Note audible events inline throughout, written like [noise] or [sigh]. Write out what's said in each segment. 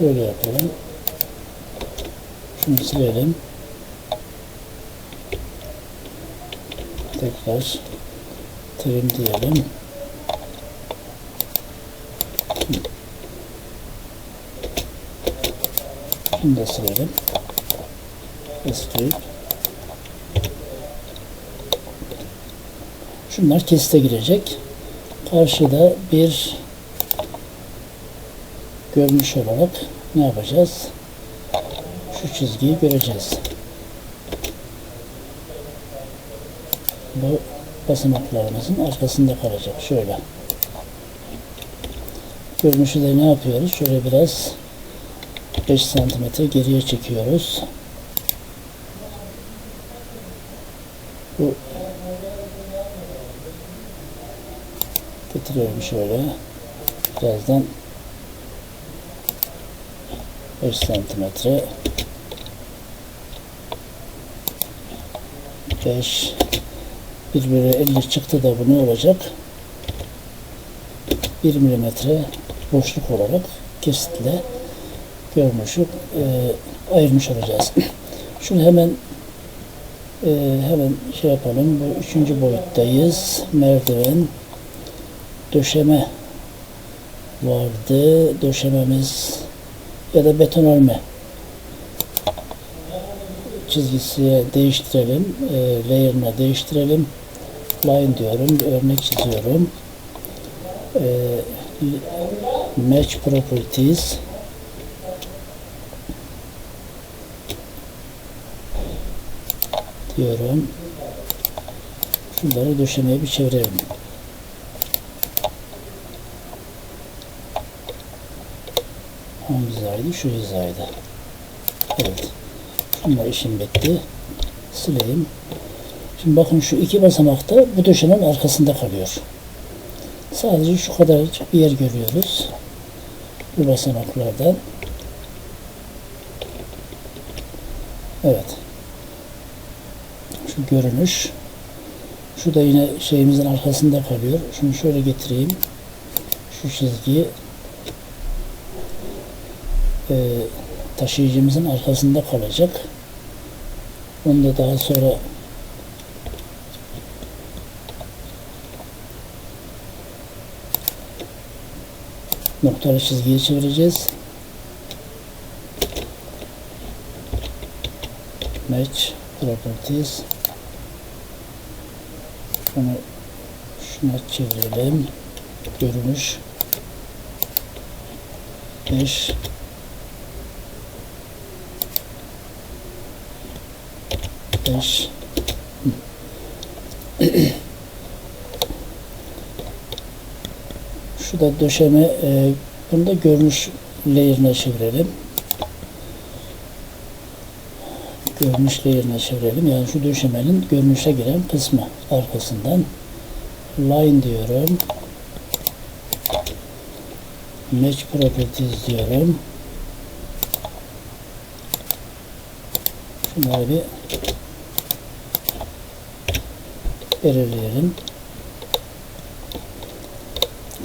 Şöyle yapalım. Şunu silelim. Tekrar trim diyelim. Şunu da silelim. Escape. Şunlar kesite girecek. Karşıda bir görünüş olarak ne yapacağız? Şu çizgiyi göreceğiz. Bu basamaklarımızın arkasında kalacak. Şöyle. Görünüşü de ne yapıyoruz? Şöyle biraz 5 santimetre geriye çekiyoruz. Bu getiriyorum şöyle. Birazdan 5 santimetre 5 1 bölü 50 çıktı da bu ne olacak? 1 milimetre boşluk olarak kesitle görmüşük e, ayırmış olacağız. [clears throat] Şunu hemen e, hemen şey yapalım. Bu üçüncü boyuttayız. Merdiven döşeme vardı. Döşememiz ya da beton örme çizgisi değiştirelim. E, layer'ına değiştirelim. Line diyorum. Bir örnek çiziyorum. E, match properties diyorum. Şunları döşemeye bir çevirelim. Hangi hizaydı? Şu hizaydı. Evet. Şunlar işim bitti. Sileyim. Şimdi bakın şu iki basamakta bu döşemenin arkasında kalıyor. Sadece şu kadarcık bir yer görüyoruz. Bu basamaklardan. Evet. Şu görünüş. Şu da yine şeyimizin arkasında kalıyor. Şunu şöyle getireyim. Şu çizgiyi e, taşıyıcımızın arkasında kalacak. Onu da daha sonra noktalı çizgiye çevireceğiz. Match Properties Şunu şuna çevirelim. Görünüş 5 5 [clears throat] Şu da döşeme e, bunu da görünüş layer'ına çevirelim. Görünüş layer'ına çevirelim. Yani şu döşemenin görünüşe giren kısmı arkasından line diyorum. Match properties diyorum. Şunları bir belirleyelim.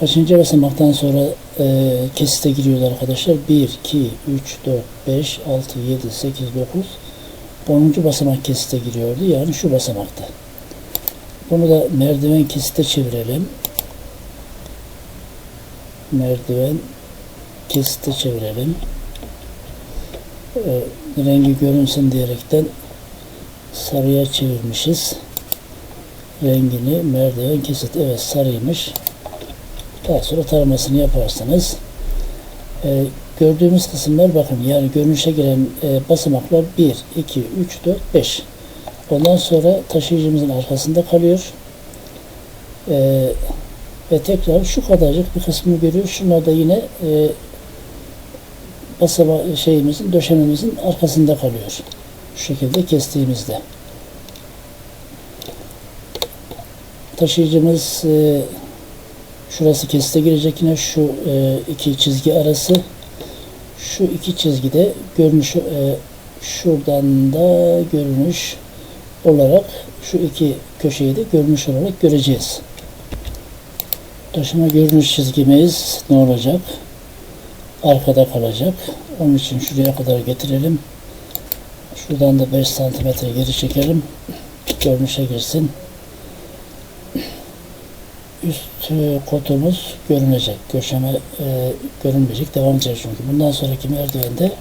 Kaçıncı basamaktan sonra e, kesite giriyorlar arkadaşlar? 1, 2, 3, 4, 5, 6, 7, 8, 9 10. basamak kesite giriyordu. Yani şu basamakta. Bunu da merdiven kesite çevirelim. Merdiven kesite çevirelim. E, rengi görünsün diyerekten sarıya çevirmişiz. Rengini merdiven kesit. Evet sarıymış. Daha sonra taramasını yaparsanız e, gördüğümüz kısımlar bakın yani görünüşe giren e, basamaklar 1, 2, 3, 4, 5. Ondan sonra taşıyıcımızın arkasında kalıyor. E, ve tekrar şu kadarcık bir kısmını görüyor. Şunlar da yine e, basama şeyimizin, döşememizin arkasında kalıyor. Şu şekilde kestiğimizde. Taşıyıcımız e, şurası kesite girecek yine şu e, iki çizgi arası şu iki çizgide görünüş e, şuradan da görünüş olarak şu iki köşeyi de görünüş olarak göreceğiz. Taşıma görünüş çizgimiz ne olacak? arkada kalacak. Onun için şuraya kadar getirelim. Şuradan da 5 santimetre geri çekelim. Görünüşe girsin. Üst e, kotumuz görünecek. Köşeme e, görünmeyecek. Devam edecek çünkü. Bundan sonraki merdivende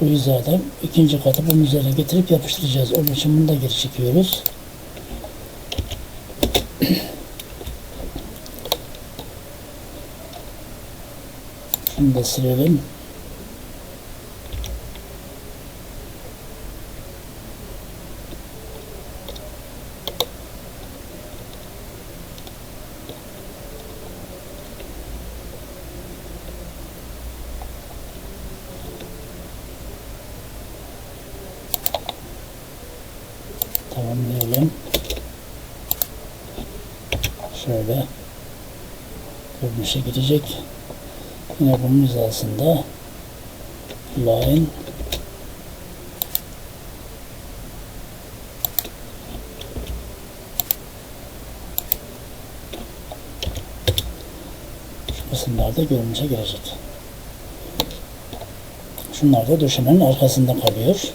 bu hizadan ikinci katı bunun üzerine getirip yapıştıracağız. Onun için bunu da geri çekiyoruz. Şunu da silelim. Tamamlayalım. Şöyle görünüşe girecek. Yine bunun hizasında line şu kısımlarda görünüşe girecek. Şunlar da döşemenin arkasında kalıyor.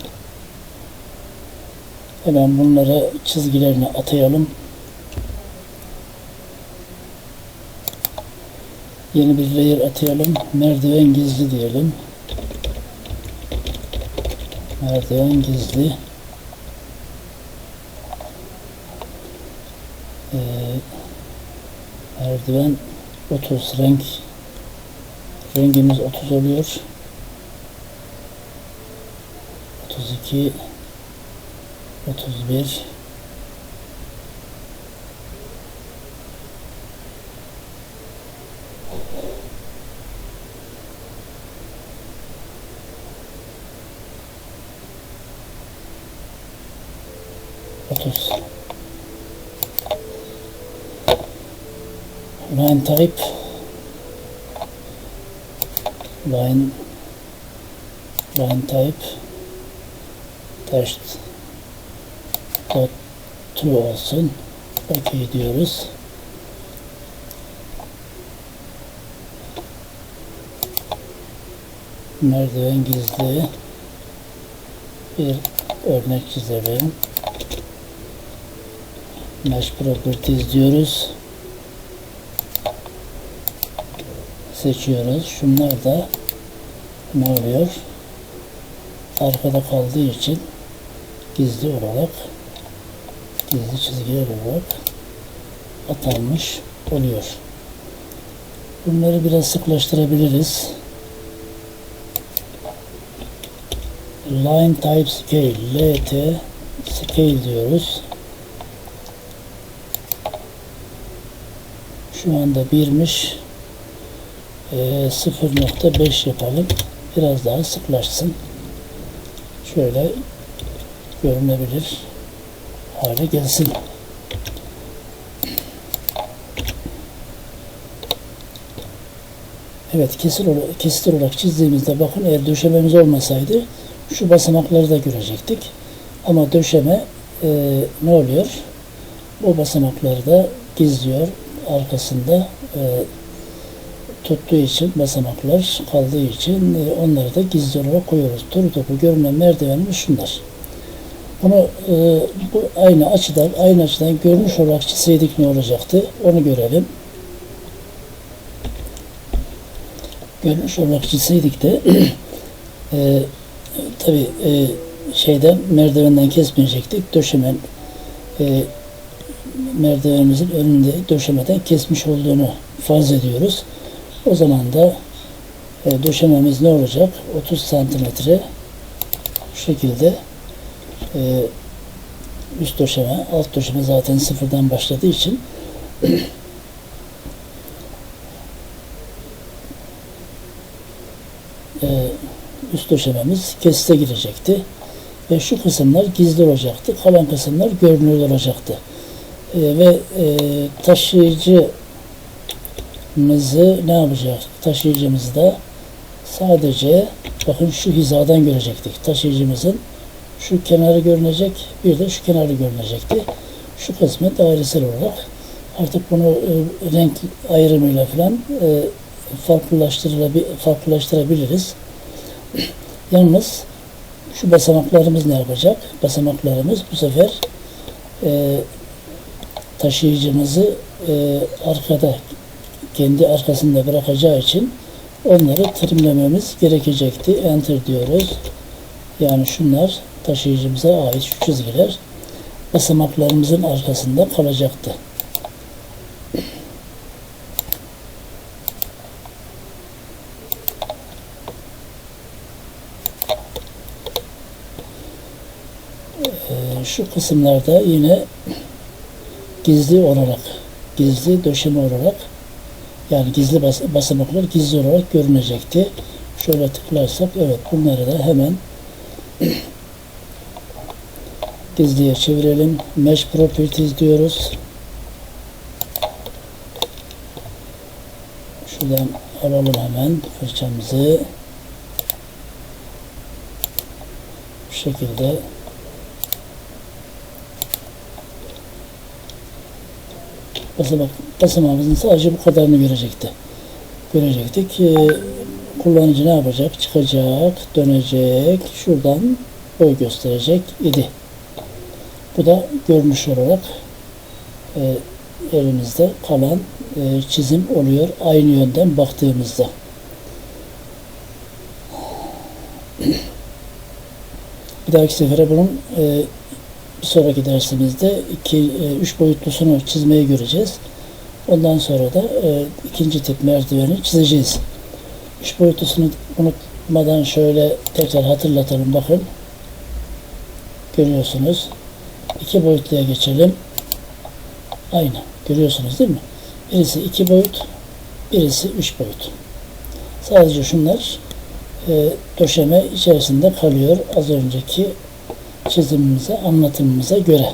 Hemen bunları çizgilerini atayalım. Yeni bir layer atayalım. Merdiven gizli diyelim. Merdiven gizli. Ee, merdiven 30 renk rengimiz 30 oluyor. 32 31 30 line type. Line line type. Text dot true olsun diyoruz merdiven gizli bir örnek çizelim Mesh Properties diyoruz. Seçiyoruz. Şunlar da ne oluyor? Arkada kaldığı için gizli olarak gizli çizgiler olarak atanmış oluyor. Bunları biraz sıklaştırabiliriz. Line Type Scale LT Scale diyoruz. Şu anda birmiş. E, 0.5 yapalım. Biraz daha sıklaşsın. Şöyle görünebilir hale gelsin. Evet kesir olarak, kesit olarak çizdiğimizde bakın eğer döşememiz olmasaydı şu basamakları da görecektik. Ama döşeme e, ne oluyor? Bu basamakları da gizliyor arkasında e, tuttuğu için basamaklar kaldığı için e, onları da gizli olarak koyuyoruz. Turu topu görünen merdivenimiz şunlar. Bunu e, bu aynı açıdan aynı açıdan görünüş olarak çizseydik ne olacaktı? Onu görelim. Görünüş olarak çizseydik de [clears throat] e, tabi e, şeyden merdivenden kesmeyecektik. Döşemen e, merdivenimizin önünde döşemeden kesmiş olduğunu farz ediyoruz. O zaman da e, döşememiz ne olacak? 30 santimetre şekilde e, üst döşeme, alt döşeme zaten sıfırdan başladığı için [clears throat] e, üst döşememiz kesite girecekti. Ve şu kısımlar gizli olacaktı. Kalan kısımlar görünür olacaktı. E, ve e, taşıyıcımızı ne yapacak? Taşıyıcımızı da sadece bakın şu hizadan görecektik. Taşıyıcımızın şu kenarı görünecek, bir de şu kenarı görünecekti. Şu kısmı dairesel olarak artık bunu e, renk ayrımıyla falan e, farklılaştırabiliriz. Yalnız şu basamaklarımız ne yapacak? Basamaklarımız bu sefer e, taşıyıcımızı e, arkada kendi arkasında bırakacağı için onları trimlememiz gerekecekti. Enter diyoruz. Yani şunlar taşıyıcımıza ait şu çizgiler basamaklarımızın arkasında kalacaktı. Ee, şu kısımlarda yine gizli olarak gizli döşeme olarak yani gizli bas basamaklar gizli olarak görünecekti. Şöyle tıklarsak evet bunları da hemen gizliye çevirelim. Mesh Properties diyoruz. Şuradan alalım hemen fırçamızı. Bu şekilde basamak, basamağımızın sadece bu kadarını görecekti. Görecektik. Ee, kullanıcı ne yapacak? Çıkacak, dönecek, şuradan boy gösterecek idi. Bu da görünüş olarak e, elimizde kalan e, çizim oluyor aynı yönden baktığımızda. Bir dahaki sefere bunun e, bir sonraki dersimizde iki, e, üç boyutlusunu çizmeyi göreceğiz. Ondan sonra da e, ikinci tip merdiveni çizeceğiz. Üç boyutlusunu unutmadan şöyle tekrar hatırlatalım bakın. Görüyorsunuz. İki boyutluya geçelim. Aynı. Görüyorsunuz değil mi? Birisi iki boyut, birisi üç boyut. Sadece şunlar e, döşeme içerisinde kalıyor az önceki çizimimize, anlatımımıza göre.